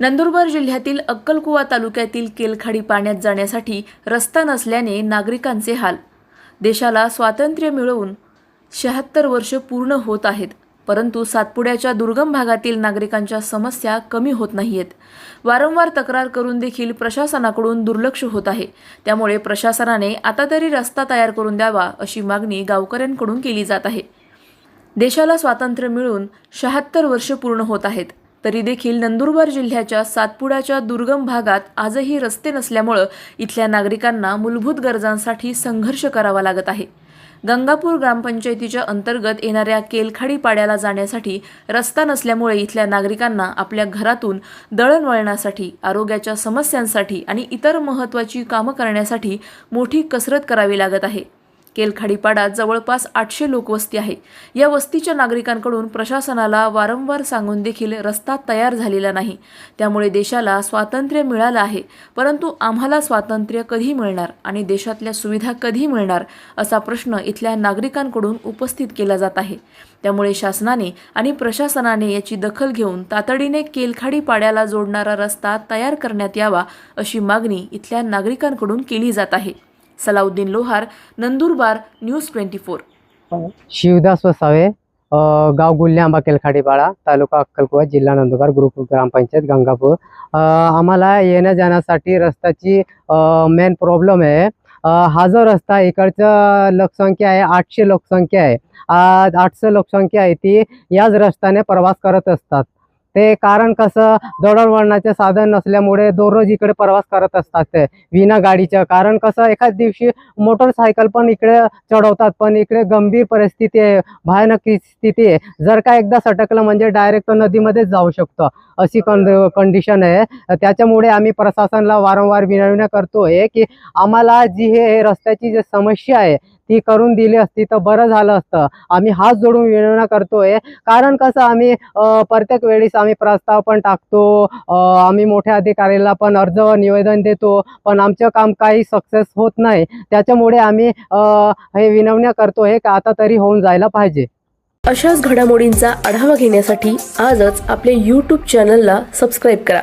नंदुरबार जिल्ह्यातील अक्कलकुवा तालुक्यातील केलखाडी पाण्यात जाण्यासाठी रस्ता नसल्याने नागरिकांचे हाल. देशाला स्वातंत्र्य मिळवून शहात्तर वर्ष पूर्ण होत आहेत परंतु सातपुड्याच्या दुर्गम भागातील नागरिकांच्या समस्या कमी होत नाहीयेत. वारंवार तक्रार करून देखील प्रशासनाकडून दुर्लक्ष होत आहे. त्यामुळे प्रशासनाने आता तरी रस्ता तयार करून द्यावा अशी मागणी गावकऱ्यांकडून केली जात आहे. देशाला स्वातंत्र्य मिळून शहात्तर वर्ष पूर्ण होत आहेत. तरी देखील नंदुरबार जिल्ह्याच्या सातपुड्याच्या दुर्गम भागात आजही रस्ते नसल्यामुळं इथल्या नागरिकांना मूलभूत गरजांसाठी संघर्ष करावा लागत आहे. गंगापूर ग्रामपंचायतीच्या अंतर्गत येणाऱ्या केलखाडी पाड्याला जाण्यासाठी रस्ता नसल्यामुळे इथल्या नागरिकांना आपल्या घरातून दळणवळणासाठी आरोग्याच्या समस्यांसाठी आणि इतर महत्त्वाची कामं करण्यासाठी मोठी कसरत करावी लागत आहे. केलखाडीपाडा जवळपास आठशे लोकवस्ती आहे. या वस्तीच्या नागरिकांकडून प्रशासनाला वारंवार सांगून देखील रस्ता तयार झालेला नाही. त्यामुळे देशाला स्वातंत्र्य मिळालं आहे परंतु आम्हाला स्वातंत्र्य कधी मिळणार आणि देशातल्या सुविधा कधी मिळणार असा प्रश्न इथल्या नागरिकांकडून उपस्थित केला जात आहे. त्यामुळे शासनाने आणि प्रशासनाने याची दखल घेऊन तातडीने केलखाडी पाड्याला जोडणारा रस्ता तयार करण्यात यावा अशी मागणी इथल्या नागरिकांकडून केली जात आहे. Salauddin Lohar Nandurbar news twenty four. Shivdas Vasave गाव गुल्हे आंबा केलखाडीपाडा तालुका अक्कलकुवा जिल्हा नंदुरबार ग्रुप ग्रामपंचायत गंगापूर. आम्हाला येण्या जाण्यासाठी रस्त्याची मेन प्रॉब्लेम आहे. हा जो रस्ता इकडचं लोकसंख्या आहे आठशे लोकसंख्या आहे. आज आठशे लोकसंख्या आहे ती याच रस्त्याने प्रवास करत असतात. ते कारण कसं दळणवळणाचे साधन नसल्यामुळे दररोज इकडे प्रवास करत असतात ते विना गाडीचं कारण कसं एखाद दिवशी मोटरसायकल पण इकडे चढवतात पण इकडे गंभीर परिस्थिती आहे भयानक स्थिती आहे. जर का एकदा सटकलं म्हणजे डायरेक्ट नदीमध्येच जाऊ शकतो. अशी कंडिशन आहे. त्याच्यामुळे आम्ही प्रशासनाला वारंवार विनवण्या करतोय की आम्हाला जी हे रस्त्याची जी समस्या आहे ती करून दिली असती तर बरं झालं असतं. आम्ही हात जोडून विनवण्या करतोय. कारण कसं आम्ही प्रत्येक वेळेस आम्ही प्रस्ताव पण टाकतो. आम्ही मोठ्या अधिकाऱ्याला पण अर्ज निवेदन देतो. पण आमचं काम काही सक्सेस होत नाही. त्याच्यामुळे आम्ही हे विनवण्या करतोय का आता तरी होऊन जायला पाहिजे. अशाच घडामोडींचा आढावा घेण्यासाठी आजच आपल्या यूट्यूब चॅनलला सबस्क्राईब करा.